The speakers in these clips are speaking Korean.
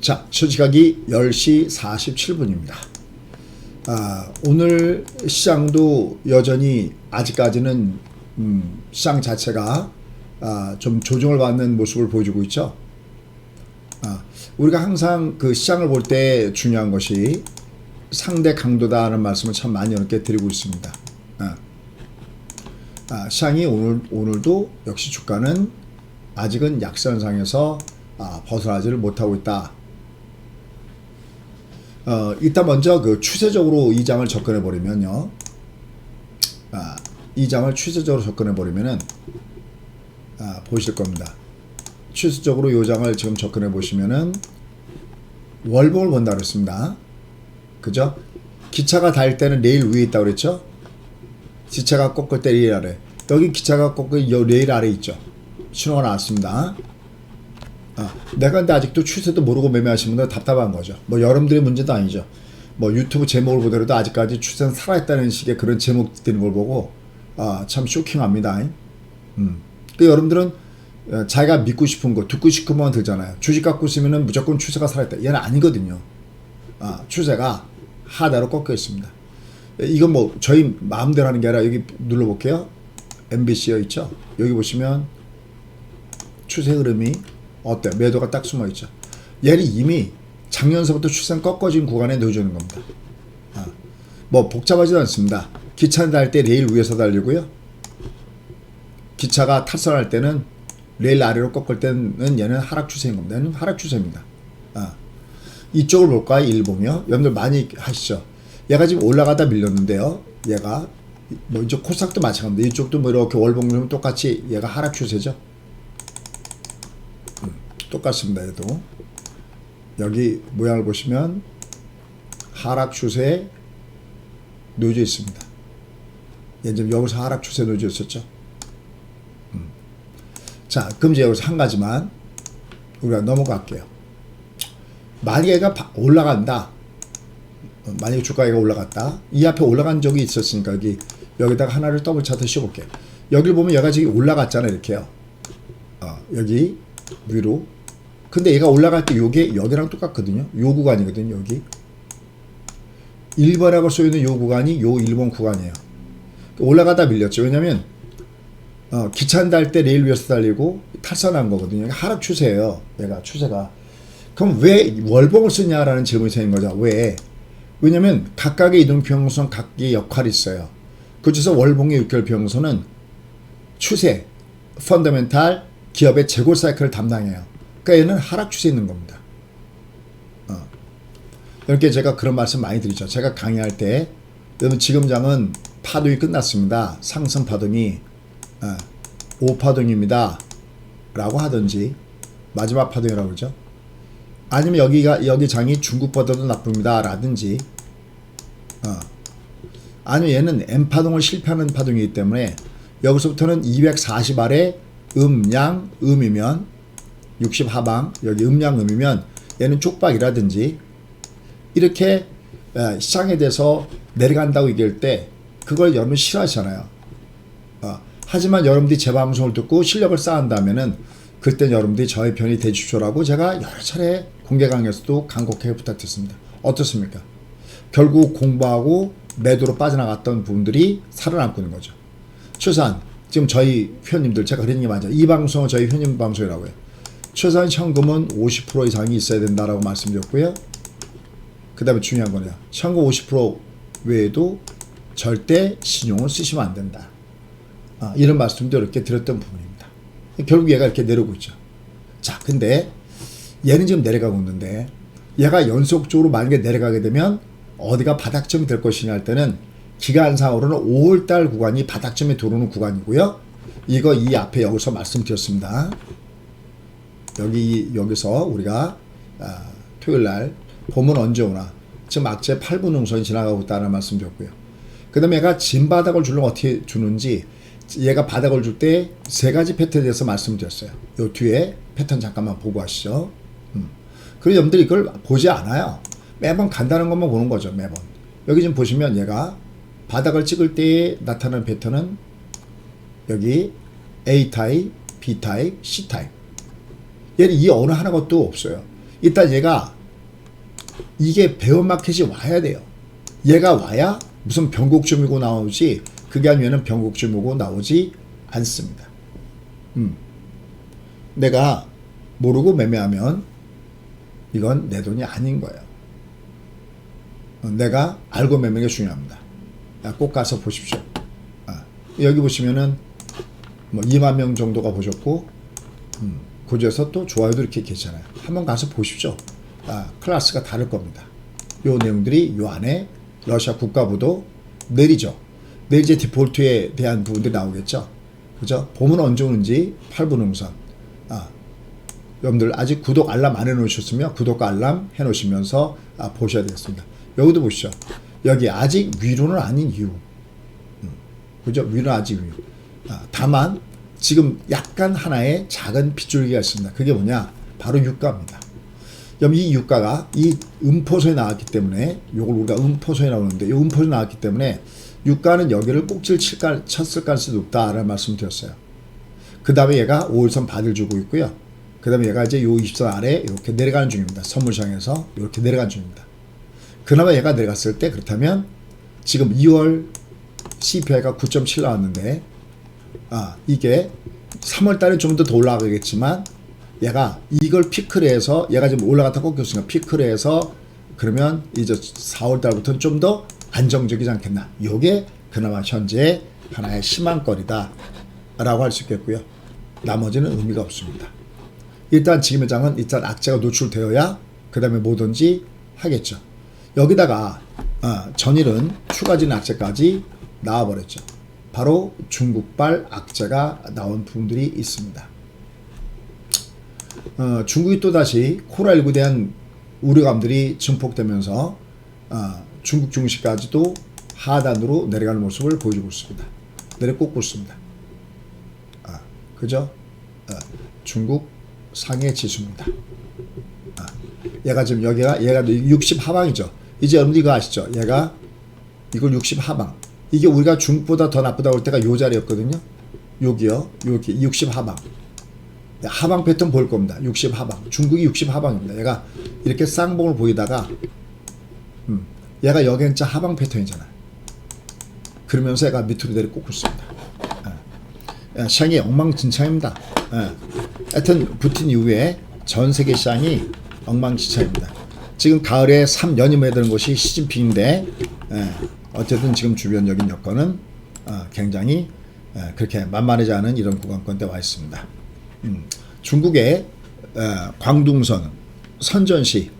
자, 시각이 10시 47분입니다. 아, 오늘 시장도 여전히 아직까지는 음, 시장 자체가 아, 좀 조정을 받는 모습을 보여주고 있죠. 아, 우리가 항상 그 시장을 볼 때 중요한 것이 상대 강도다라는 말씀을 참 많이 이렇게 드리고 있습니다. 아, 아, 시장이 오늘 오늘도 역시 주가는 아직은 약선상에서 아, 벗어나지를 못하고 있다. 어, 일단 먼저 그 추세적으로 이 장을 접근해 버리면요. 아, 이 장을 추세적으로 접근해 버리면은 아, 보실 겁니다. 추세적으로 이 장을 지금 접근해 보시면은 월봉을 본다 그랬습니다. 그죠? 기차가 달 때는 레일 위에 있다고 그랬죠? 기차가 꺾을 때 레일 아래. 여기 기차가 꺾을 요 레일 아래 있죠. 신호가 나왔습니다. 아, 내가 근데 아직도 추세도 모르고 매매하시는 분들 답답한 거죠. 뭐 여러분들의 문제도 아니죠. 뭐 유튜브 제목을 보더라도 아직까지 추세는 살아있다는 식의 그런 제목 되는 걸 보고 아, 참 쇼킹합니다. 음. 그 여러분들은 어, 자기가 믿고 싶은 거 듣고 싶은 것만 들잖아요. 주식 갖고 있으면 무조건 추세가 살아있다. 얘는 아니거든요. 아, 추세가 하대로 꺾여 있습니다. 이건 뭐 저희 마음대로 하는 게 아니라 여기 눌러볼게요. MBC여 있죠. 여기 보시면 추세 흐름이 어때? 매도가 딱 숨어 있죠. 얘는 이미 작년서부터 추세는 꺾어진 구간에 넣어주는 겁니다. 아, 뭐 복잡하지도 않습니다. 기차 달때 레일 위에서 달리고요. 기차가 탈선할 때는 레일 아래로 꺾을 때는 얘는 하락 추세인 겁니다. 얘는 하락 추세입니다. 아, 이쪽을 볼까요? 일봉이요. 여러분들 많이 하시죠. 얘가 지금 올라가다 밀렸는데요. 얘가 뭐 이쪽 코스닥도 마찬가지입니다. 이쪽도 뭐 이렇게 월봉 똑같이 얘가 하락 추세죠. 똑같습니다. 얘도 여기 모양을 보시면 하락 추세에 놓여져 있습니다. 얘 지금 여기서 하락 추세 에 놓여져 있었죠. 음. 자, 그럼 이제 여기서 한 가지만 우리가 넘어갈게요. 만약에 얘가 바- 올라간다. 어, 만약에 주가가 올라갔다. 이 앞에 올라간 적이 있었으니까 여기 여기다가 하나를 더블 차트 씌워볼게요. 여기를 보면 얘가 지금 올라갔잖아요. 이렇게요. 어, 여기 위로. 근데 얘가 올라갈 때 요게 여기랑 똑같거든요. 요 구간이거든요. 여기. 1번하고 쏘이는 요 구간이 요 1번 구간이에요. 올라가다 밀렸죠. 왜냐면 어, 기차 달때 레일 위에서 달리고 탈선한 거거든요. 하락 추세예요. 얘가 추세가. 그럼 왜 월봉을 쓰냐라는 질문이 생긴 거죠. 왜? 왜냐면 각각의 이동 평선 각기 역할이 있어요. 그중에서 월봉의 6개월 평선은 추세, 펀더멘탈, 기업의 재고 사이클을 담당해요. 그러니까 얘는 하락 추세에 있는 겁니다. 어. 이렇게 제가 그런 말씀 많이 드리죠. 제가 강의할 때 여러분 지금 장은 파동이 끝났습니다. 상승 파동이 어, 5파동입니다. 라고 하든지 마지막 파동이라고 그러죠. 아니면 여기가 여기 장이 중국보다도 나쁩니다. 라든지 어. 아니면 얘는 M 파동을 실패하는 파동이기 때문에 여기서부터는 240 아래 음양 음이면 60 하방 여기 음양 음이면 얘는 쪽박이라든지 이렇게 에, 시장에 대해서 내려간다고 얘기할 때 그걸 여러분 싫어하시잖아요. 어, 하지만 여러분들이 제 방송을 듣고 실력을 쌓은다면은 그때 여러분들이 저의 편이 되주십시오라고 제가 여러 차례 공개 강의에서도 간곡하게 부탁드렸습니다. 어떻습니까? 결국 공부하고 매도로 빠져나갔던 분들이 살아남고 있는 거죠. 최소한 지금 저희 회원님들 제가 그런 얘기 많죠. 이 방송은 저희 회원님 방송이라고요. 최소한 현금은 50% 이상이 있어야 된다라고 말씀드렸고요. 그 다음에 중요한 거는요. 현금 50% 외에도 절대 신용을 쓰시면 안 된다. 아, 이런 말씀도 이렇게 드렸던 부분입니다. 결국 얘가 이렇게 내려오고 있죠. 자, 근데 얘는 지금 내려가고 있는데 얘가 연속적으로 만약에 내려가게 되면 어디가 바닥점이 될 것이냐 할 때는 기간상으로는 5월달 구간이 바닥점에 들어오는 구간이고요. 이거 이 앞에 여기서 말씀드렸습니다. 여기 여기서 우리가 아, 토요일 날 봄은 언제 오나 지금 악재 8분 능선이 지나가고 있다는 말씀 드렸고요. 그 다음에 얘가 진 바닥을 주려면 어떻게 주는지 얘가 바닥을 줄 때 세 가지 패턴에 대해서 말씀드렸어요. 요 뒤에 패턴 잠깐만 보고 하시죠. 음. 그리고 여러분들이 이걸 보지 않아요. 매번 간다는 것만 보는 거죠. 매번. 여기 지금 보시면 얘가 바닥을 찍을 때 나타나는 패턴은 여기 A 타입, B 타입, C 타입. 얘는 이 어느 하나 것도 없어요. 일단 얘가 이게 배원마켓이 와야 돼요. 얘가 와야 무슨 변곡점이고 나오지 그게 아니면 변곡점이고 나오지 않습니다. 음. 내가 모르고 매매하면 이건 내 돈이 아닌 거예요. 어, 내가 알고 매매가 중요합니다. 아, 꼭 가서 보십시오. 아, 여기 보시면은 뭐 2만 명 정도가 보셨고 음, 그 중에서 또 좋아요도 이렇게 계시잖아요. 한번 가서 보십시오. 아, 클래스가 다를 겁니다. 요 내용들이 요 안에 러시아 국가부도 내리죠. 내일 이제 디폴트에 대한 부분들이 나오겠죠. 그죠? 봄은 언제 오는지 8분 응선. 아, 여러분들 아직 구독 알람 안 해놓으셨으면 구독과 알람 해놓으시면서 아, 보셔야 되겠습니다. 여기도 보시죠. 여기 아직 위로는 아닌 이유. 음, 그죠? 위로 아직 위로. 아, 다만 지금 약간 하나의 작은 빗줄기가 있습니다. 그게 뭐냐? 바로 유가입니다. 그럼 이 유가가 이 음포소에 나왔기 때문에 요걸 우리가 음포소에 나오는데 이 음포소에 나왔기 때문에 유가는 여기를 꼭지를 칠까, 쳤을 가능성이 높다라는 말씀을 드렸어요. 그 다음에 얘가 5일선 바디를 주고 있고요. 그 다음에 얘가 이제 요 20선 아래 이렇게 내려가는 중입니다. 선물시장에서 이렇게 내려가는 중입니다. 그나마 얘가 내려갔을 때 그렇다면 지금 2월 CPI가 9.7 나왔는데 아 이게 3월 달에 좀 더 더 올라가겠지만 얘가 이걸 피크를 해서 얘가 지금 올라갔다 꺾였으니까 피크를 해서 그러면 이제 4월 달부터는 좀 더 안정적이지 않겠나. 요게 그나마 현재 하나의 희망거리다 라고 할 수 있겠고요. 나머지는 의미가 없습니다. 일단 지금의 장은 일단 악재가 노출되어야 그 다음에 뭐든지 하겠죠. 여기다가 어, 전일은 추가진 악재까지 나와버렸죠. 바로 중국발 악재가 나온 부분들이 있습니다. 어, 중국이 또다시 코로나19에 대한 우려감들이 증폭되면서 어, 중국 증시까지도 하단으로 내려가는 모습을 보여주고 있습니다. 내려 꽂고 있습니다. 아, 그죠? 어, 중국 상해 지수입니다. 아, 얘가 지금 여기가 얘가 60 하방이죠. 이제 여러분들 이거 아시죠? 얘가 이걸 60 하방. 이게 우리가 중국보다 더 나쁘다고 할 때가 요 자리였거든요. 여기요. 여기 60 하방. 하방 패턴 볼 겁니다. 60 하방. 중국이 60 하방입니다. 얘가 이렇게 쌍봉을 보이다가 음, 얘가 여기는 짜 하방 패턴이잖아. 그러면서 얘가 밑으로 내려 꽂고 있습니다. 예. 예, 시장이 엉망진창입니다. 예. 하여튼 붙은 이후에 전 세계 시장이 엉망진창입니다. 지금 가을에 3연임해야 되는 것이 시진핑인데 예, 어쨌든 지금 주변적인 여건은 어, 굉장히 예, 그렇게 만만하지 않은 이런 구간권대 와 있습니다. 음, 중국의 어, 광둥선 선전시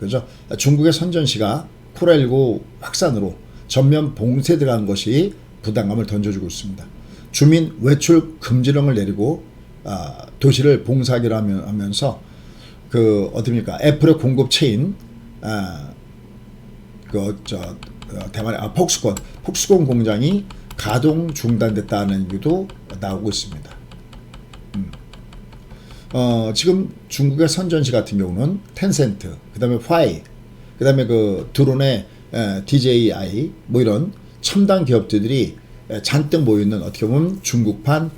그죠? 중국의 선전시가 코로나19 확산으로 전면 봉쇄 들어간 것이 부담감을 던져주고 있습니다. 주민 외출 금지령을 내리고 아, 도시를 봉사하기로 하면- 하면서 그 어딥니까 애플의 공급체인 아, 그저 어, 대만의 아, 폭스콘 폭스콘 공장이 가동 중단됐다는 얘기도 나오고 있습니다. 음. 어, 지금 중국의 선전시 같은 경우는 텐센트, 그 다음에 화이, 그 다음에 그 드론의 에, DJI 뭐 이런 첨단 기업들이 에, 잔뜩 모여 있는 어떻게 보면 중국판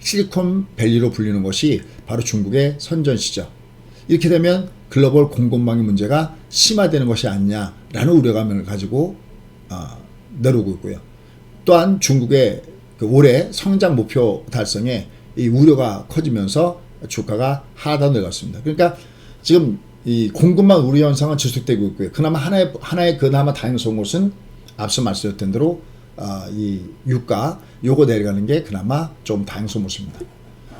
실리콘밸리로 불리는 것이 바로 중국의 선전시죠. 이렇게 되면 글로벌 공급망의 문제가 심화되는 것이 아니냐라는 우려감을 가지고 어, 내려오고 있고요. 또한 중국의 그 올해 성장 목표 달성에 이 우려가 커지면서 주가가 하단 내려갔습니다. 그러니까 지금 이 공급망 우려 현상은 지속되고 있고요. 그나마 하나의 하나의 그나마 다행스러운 것은 앞서 말씀드렸던 대로 어, 이 유가 요거 내려가는 게 그나마 좀 다행스러운 모습입니다.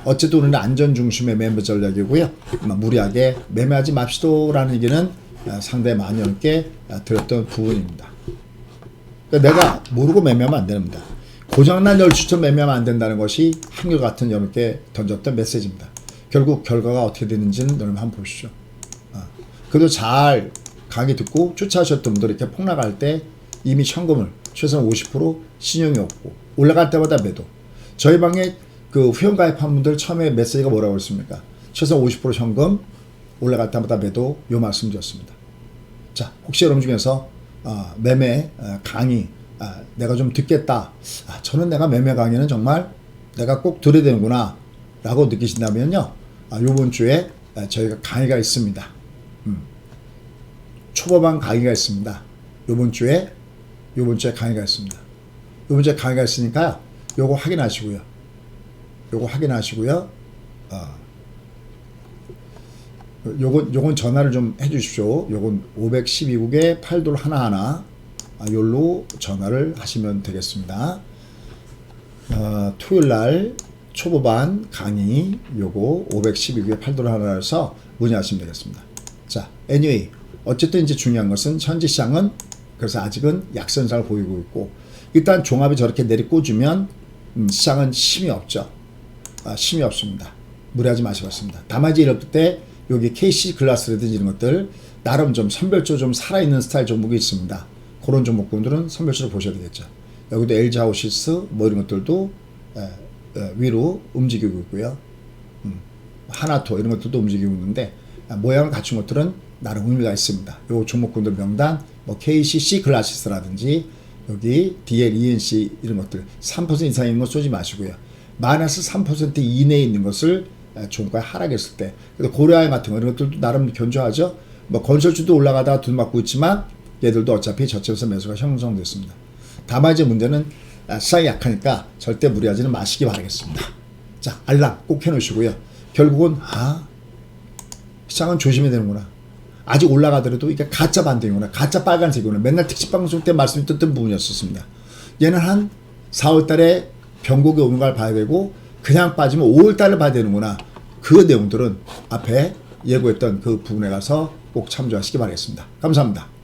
어쨌든 우리는 안전 중심의 매매 전략이고요. 무리하게 매매하지 맙시도라는 얘기는 어, 상당히 많이 어, 들었던 부분입니다. 그러니까 내가 모르고 매매하면 안 됩니다. 고장난 열 추천 매매하면 안 된다는 것이 한결같은 여러분께 던졌던 메시지입니다. 결국 결과가 어떻게 되는지는 여러분 한번 보시죠. 아, 그래도 잘 강의 듣고 쫓아하셨던 분들 이렇게 폭락할 때 이미 현금을 최소한 50% 신용이 없고 올라갈 때마다 매도. 저희 방에 그 회원 가입한 분들 처음에 메시지가 뭐라고 했습니까? 최소한 50% 현금 올라갈 때마다 매도 요 말씀 드렸습니다. 자, 혹시 여러분 중에서 아, 매매 아, 강의 아, 내가 좀 듣겠다. 아, 저는 내가 매매 강의는 정말 내가 꼭 들어야 되는구나 라고 느끼신다면요. 아, 요번 주에 아, 저희가 강의가 있습니다. 초보반 강의가 있습니다. 요번 주에 요번 주에 강의가 있습니다. 요번 주에 강의가 있으니까요. 요거 확인하시고요. 요거 확인하시고요. 어, 요건 요건 전화를 좀 해주십시오. 요건 512국에 8돌 하나하나 아, 요로 전화를 하시면 되겠습니다. 어, 토요일 날 초보반 강의 요거 512국에 8돌 하나라서 문의하시면 되겠습니다. 자, anyway 어쨌든 이제 중요한 것은 현재 시장은 그래서 아직은 약선상을 보이고 있고 일단 종합이 저렇게 내리꽂으면 음, 시장은 힘이 없죠. 아, 힘이 없습니다. 무리하지 마시겠습니다. 다만 이제 이럴 때 여기 KC 글라스라든지 이런 것들 나름 좀 선별적으로 좀 살아있는 스타일 종목이 있습니다. 그런 종목군들은 선별적으로 보셔야 되겠죠. 여기도 LG 하우시스 뭐 이런 것들도 에, 에, 위로 움직이고 있고요. 음, 하나토 이런 것들도 움직이고 있는데 아, 모양을 갖춘 것들은 나름 의미가 있습니다. 요 종목군들 명단 뭐 KCC 글라시스라든지 여기 DL, ENC 이런 것들 3% 이상인 거 쏘지 마시고요. 마이너스 3% 이내에 있는 것을 에, 종가에 하락했을 때 그래서 고려아연 같은 거 이런 것들도 나름 견조하죠. 뭐 건설주도 올라가다가 돈 맞고 있지만 얘들도 어차피 저점에서 매수가 형성됐습니다. 다만 이제 문제는 아, 시장이 약하니까 절대 무리하지는 마시기 바라겠습니다. 자 알람 꼭 해놓으시고요. 결국은 아 시장은 조심해야 되는구나. 아직 올라가더라도 이게 가짜 반등이구나. 가짜 빨간색이구나. 맨날 특집 방송 때 말씀드렸던 부분이었습니다. 얘는 한 4월 달에 변곡이 오는 걸 봐야 되고 그냥 빠지면 5월 달을 봐야 되는구나. 그 내용들은 앞에 예고했던 그 부분에 가서 꼭 참조하시기 바라겠습니다. 감사합니다.